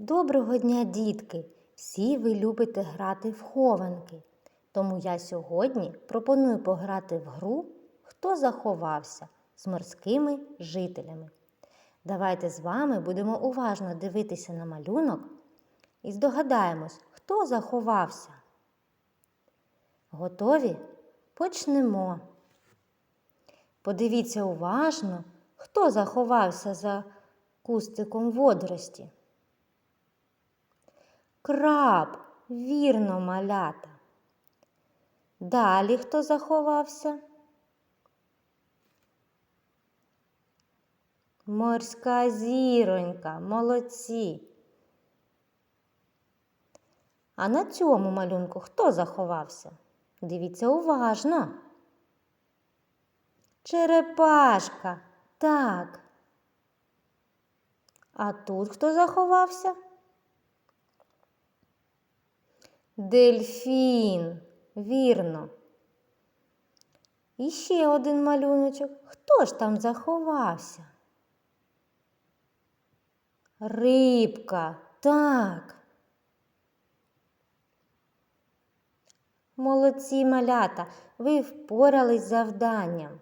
Доброго дня, дітки! Всі ви любите грати в хованки. Тому я сьогодні пропоную пограти в гру Хто заховався з морськими жителями. Давайте з вами будемо уважно дивитися на малюнок і здогадаємось, хто заховався. Готові? Почнемо. Подивіться уважно, хто заховався за кустиком водорості. Краб, вірно, малята. Далі хто заховався? Морська зіронька, молодці. А на цьому малюнку хто заховався? Дивіться уважно. Черепашка, так. А тут хто заховався? Дельфін, вірно. І ще один малюночок. Хто ж там заховався? Рибка, так. Молодці малята, ви впорались з завданням.